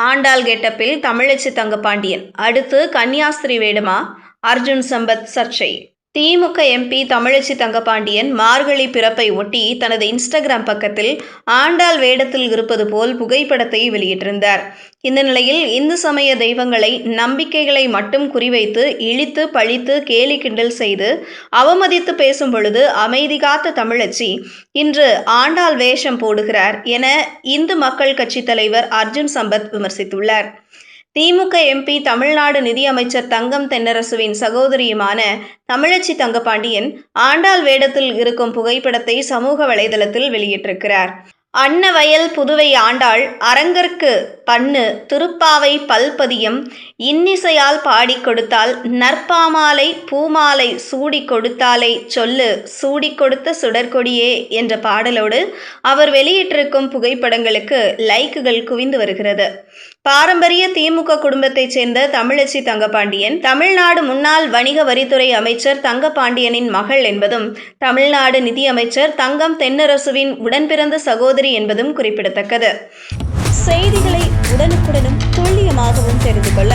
ஆண்டாள் கெட்டப்பில் தமிழச்சி தங்கபாண்டியன் அடுத்து கன்னியாஸ்திரி வேடமா அர்ஜுன் சம்பத் சர்ச்சை. திமுக எம்பி தமிழச்சி தங்கபாண்டியன் மார்கழி பிறப்பை ஒட்டி தனது இன்ஸ்டாகிராம் பக்கத்தில் ஆண்டாள் வேடத்தில் இருப்பது போல் புகைப்படத்தை வெளியிட்டிருந்தார். இந்த நிலையில் இந்து சமய தெய்வங்களை நம்பிக்கைகளை மட்டும் குறிவைத்து இழித்து பழித்து கேலி கிண்டல் செய்து அவமதித்து பேசும் பொழுது அமைதி காத்த தமிழச்சி இன்று ஆண்டாள் வேஷம் போடுகிறார் என இந்து மக்கள் கட்சி தலைவர் அர்ஜுன் சம்பத் விமர்சித்துள்ளார். திமுக எம்பி தமிழ்நாடு நிதியமைச்சர் தங்கம் தென்னரசுவின் சகோதரியுமான தமிழச்சி தங்கபாண்டியன் ஆண்டாள் வேடத்தில் இருக்கும் புகைப்படத்தை சமூக வலைதளத்தில் வெளியிட்டிருக்கிறார். அன்னவயல் புதுவை ஆண்டாள் அரங்கற்கு பண்ணு திருப்பாவை பல்பதியம் இன்னிசையால் பாடிக் கொடுத்தால் நற்பாமாலை பூமாலை சூடிக் கொடுத்தாலை சொல்லு சூடிக் கொடுத்த சுடற்கொடியே என்ற பாடலோடு அவர் வெளியிட்டிருக்கும் புகைப்படங்களுக்கு லைக்குகள் குவிந்து வருகிறது. பாரம்பரிய திமுக குடும்பத்தைச் சேர்ந்த தமிழச்சி தங்கபாண்டியன் தமிழ்நாடு முன்னாள் வணிக வரித்துறை அமைச்சர் தங்கபாண்டியனின் மகள் என்பதும் தமிழ்நாடு நிதியமைச்சர் தங்கம் தென்னரசுவின் உடன்பிறந்த சகோதரி என்பதும் குறிப்பிடத்தக்கது. செய்திகளை உடனுக்குடனும் துல்லியமாகவும் தெரிந்து கொள்ள